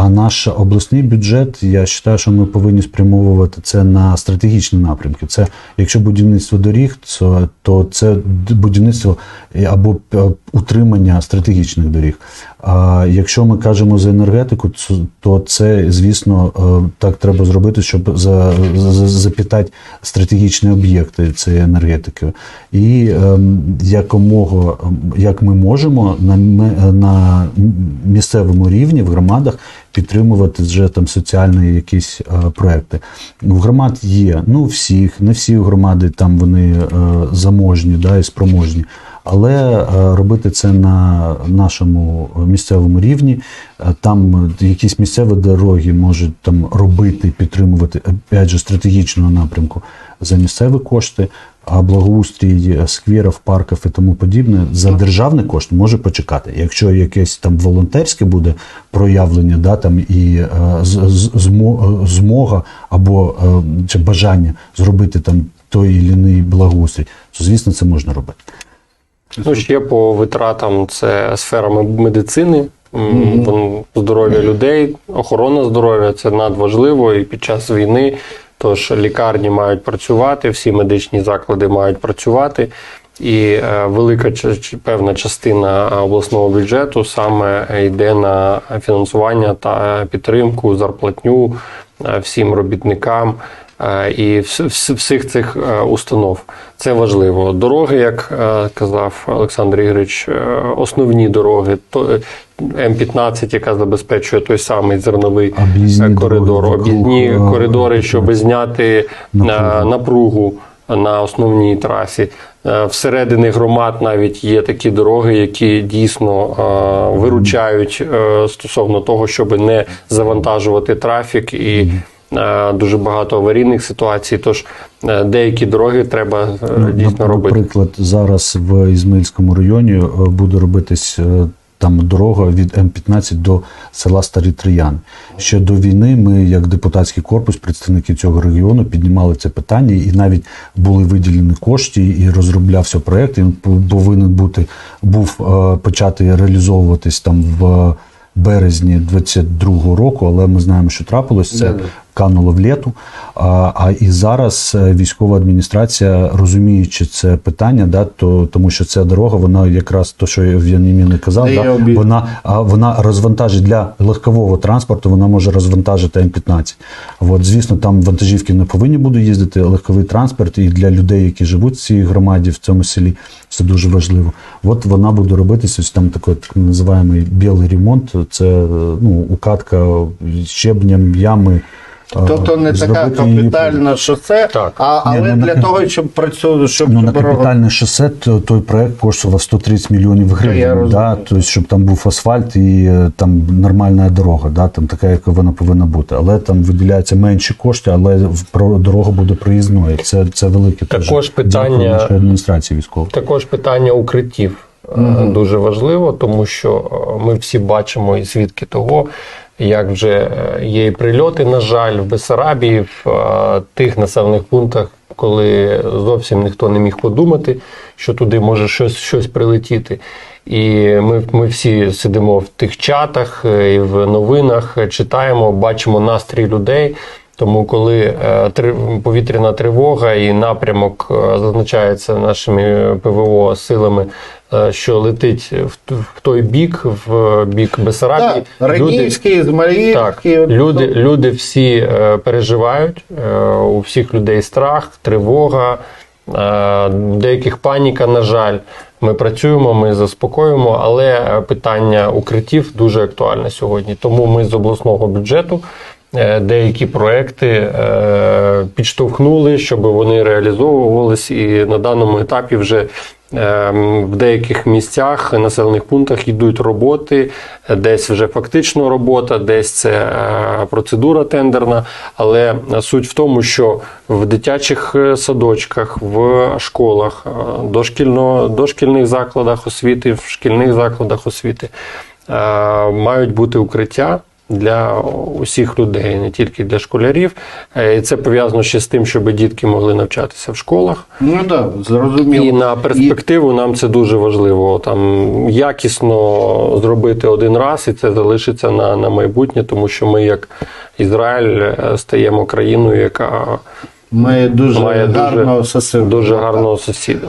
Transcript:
А наш обласний бюджет, я вважаю, що ми повинні спрямовувати це на стратегічні напрямки. Це якщо будівництво доріг, то, це будівництво або е, утримання стратегічних доріг. А якщо ми кажемо за енергетику, то це, звісно, е, так треба зробити, щоб за, за, запітати стратегічні об'єкти цієї енергетики. І ем, якомога, ем, як ми можемо на, на місцевому рівні в громадах підтримувати вже там соціальні якісь е, проекти. В громад є, ну всіх, не всі громади там вони е, заможні да, і спроможні. Але е, робити це на нашому місцевому рівні, е, там якісь місцеві дороги можуть там робити, підтримувати опять же стратегічного напрямку за місцеві кошти, а благоустрій е, скверів, парків і тому подібне за державний кошт може почекати. Якщо якесь там волонтерське буде проявлення, да там і е, з- з- е, змога або е, чи бажання зробити там той чи інший благоустрій, то звісно це можна робити. Ну, ще по витратам це сфера медицини, м, вон- здоров'я людей, охорона здоров'я це надважливо і під час війни. Тож лікарні мають працювати, всі медичні заклади мають працювати. І е, велика певна частина обласного бюджету саме йде на фінансування та підтримку, зарплатню е, всім робітникам е, і вс- вс- всіх цих е, установ. Це важливо. Дороги, як е, казав Олександр Ігорич, е, основні дороги, то е, М15, яка забезпечує той самий зерновий Об'їзні е, коридор, об'їзні е, коридори, щоб зняти е, Напругу. напругу на основній трасі. Е, Всередині громад навіть є такі дороги, які дійсно е, виручають е, стосовно того, щоб не завантажувати трафік і е, дуже багато аварійних ситуацій. Тож е, деякі дороги треба е, Ну, дійсно робити. Наприклад, зараз в Ізмаїльському районі е, буде робитись е, там дорога від М15 до села Старі Трияни. Ще до війни ми, як депутатський корпус, представники цього регіону, піднімали це питання, і навіть були виділені кошти, і розроблявся проект. Він повинен бути був е, почати реалізовуватись там в березні 22-го року, але ми знаємо, що трапилось це кануло в літу. А, а і зараз е, військова адміністрація, розуміючи це питання, да, то тому що ця дорога, вона якраз то, що В'янімін казав, Дає да, вона вона розвантажить для легкового транспорту, вона може розвантажити М15. От, звісно, там вантажівки не повинні будуть їздити, легковий транспорт, і для людей, які живуть в цій громаді, в цьому селі, це дуже важливо. От вона буде робитися ось там такий так називаємо білий ремонт. Це е, ну, укатка щебнем, ями. Тобто не така капітальна шосе, Так. а, але Ні, ну, для на- того, щоб працювати, щоб Ну, на капітальне шосе то- той проект коштував 130 мільйонів гривень. Да? Тобто, щоб там був асфальт і е, там нормальна дорога, да? там така, яка вона повинна бути. Але там виділяються менші кошти, але в- про дорога буде проїзною. Це, це велике Також питання- нашій адміністрації військової. Також питання укриттів е, дуже важливо, тому що ми всі бачимо і свідки того, як вже е, є і прильоти, на жаль, в Бесарабії, в е, тих населених пунктах, коли зовсім ніхто не міг подумати, що туди може щось, щось прилетіти. І ми, ми всі сидимо в тих чатах е, і в новинах, читаємо, бачимо настрій людей. Тому, коли повітряна тривога і напрямок зазначається нашими ПВО силами, що летить в, в той бік, в бік Бесарабії, Так, Ренівський, так, люди, люди всі е, переживають, е, у всіх людей страх, тривога, е, деяких паніка, на жаль. Ми працюємо, ми заспокоюємо, але е, питання укриттів дуже актуальне сьогодні. Тому ми з обласного бюджету е, деякі проекти е, підштовхнули, щоб вони реалізовувались, і на даному етапі вже е, в деяких місцях, населених пунктах йдуть роботи, десь вже фактично робота, десь це е, процедура тендерна. Але суть в тому, що в дитячих е, садочках, в школах, е, дошкільно, дошкільних закладах освіти, в шкільних закладах освіти е, мають бути укриття. Для усіх людей, не тільки для школярів. Е, І це пов'язано ще з тим, щоб дітки могли навчатися в школах. Ну да, зрозуміло. І на перспективу нам це дуже важливо. Там якісно зробити один раз, і це залишиться на, на майбутнє, тому що ми, як Ізраїль, е, стаємо країною, яка Ми дуже має гарного дуже, сусіда. дуже гарного сусіда.